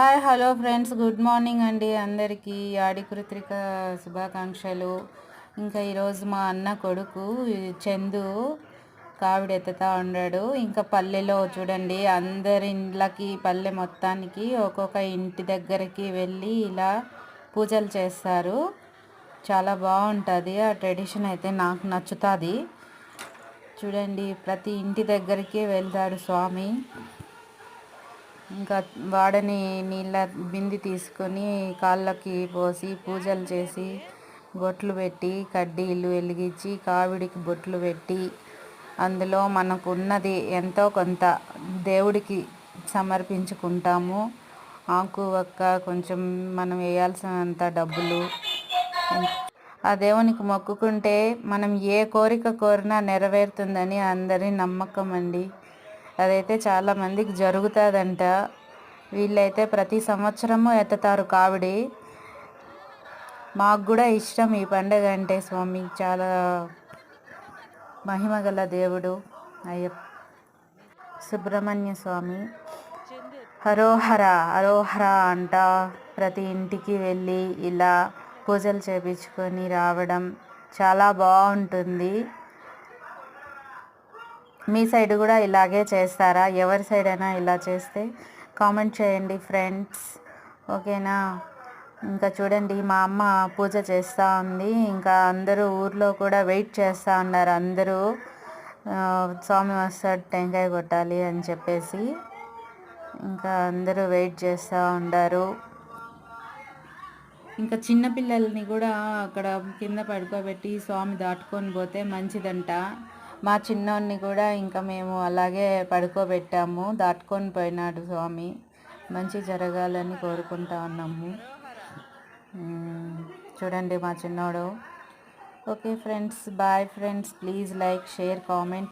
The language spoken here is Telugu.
Hi hello friends. Good morning అండి అందరికీ. ఆడి కృత్రిక శుభాకాంక్షలు. ఇంకా ఈరోజు మా అన్న కొడుకు చందు కావిడెత్తుతా ఉన్నాడు. ఇంకా పల్లెలో చూడండి అందరి ఇండ్లకి పల్లె మొత్తానికి ఒక్కొక్క ఇంటి దగ్గరికి వెళ్ళి ఇలా పూజలు చేస్తారు. చాలా బాగుంటుంది. ఆ ట్రెడిషన్ అయితే నాకు నచ్చుతుంది. చూడండి ప్రతి ఇంటి దగ్గరికి వెళ్తాడు స్వామి. ఇంకా వాడని నీళ్ళ బింది తీసుకొని కాళ్ళకి పోసి పూజలు చేసి బొట్లు పెట్టి కడ్డీలు వెలిగించి కావిడికి బొట్లు పెట్టి అందులో మనకు ఉన్నది ఎంతో కొంత దేవుడికి సమర్పించుకుంటాము. ఆకు ఒక్క కొంచెం మనం వేయాల్సినంత డబ్బులు. ఆ దేవునికి మొక్కుకుంటే మనం ఏ కోరిక కోరినా నెరవేరుతుందని అందరి నమ్మకం అండి. అదైతే చాలా మందికి జరుగుతుందంట. వీళ్ళైతే ప్రతి సంవత్సరము ఎత్తుతారు కావిడి. మాకు కూడా ఇష్టం ఈ పండుగ అంటే స్వామి. చాలా మహిమ గల దేవుడు అయ్యప్ప. సుబ్రహ్మణ్య స్వామి. హరోహర హరోహర అంట. ప్రతి ఇంటికి వెళ్ళి ఇలా పూజలు చేపించుకొని రావడం చాలా బాగుంటుంది. మీ సైడ్ కూడా ఇలాగే చేస్తారా? ఎవరి సైడ్ అయినా ఇలా చేస్తే కామెంట్ చేయండి ఫ్రెండ్స్. ఓకేనా? ఇంకా చూడండి మా అమ్మ పూజ చేస్తూ ఉంది. ఇంకా అందరూ ఊర్లో కూడా వెయిట్ చేస్తూ ఉన్నారు. అందరూ స్వామి వస్తాడు టెంకాయ కొట్టాలి అని చెప్పేసి ఇంకా అందరూ వెయిట్ చేస్తూ ఉండారు ఇంకా చిన్నపిల్లల్ని కూడా అక్కడ కింద పడుకోబెట్టి స్వామి దాటుకొని పోతే మంచిదంట. మా చిన్నోడిని కూడా ఇంకా మేము అలాగే పడుకోబెట్టాము. దాటుకొని పోయినాడు స్వామి. మంచి జరగాలని కోరుకుంటా ఉన్నాము. చూడండి మా చిన్నోడు. Okay friends boy friends. Please like share comment.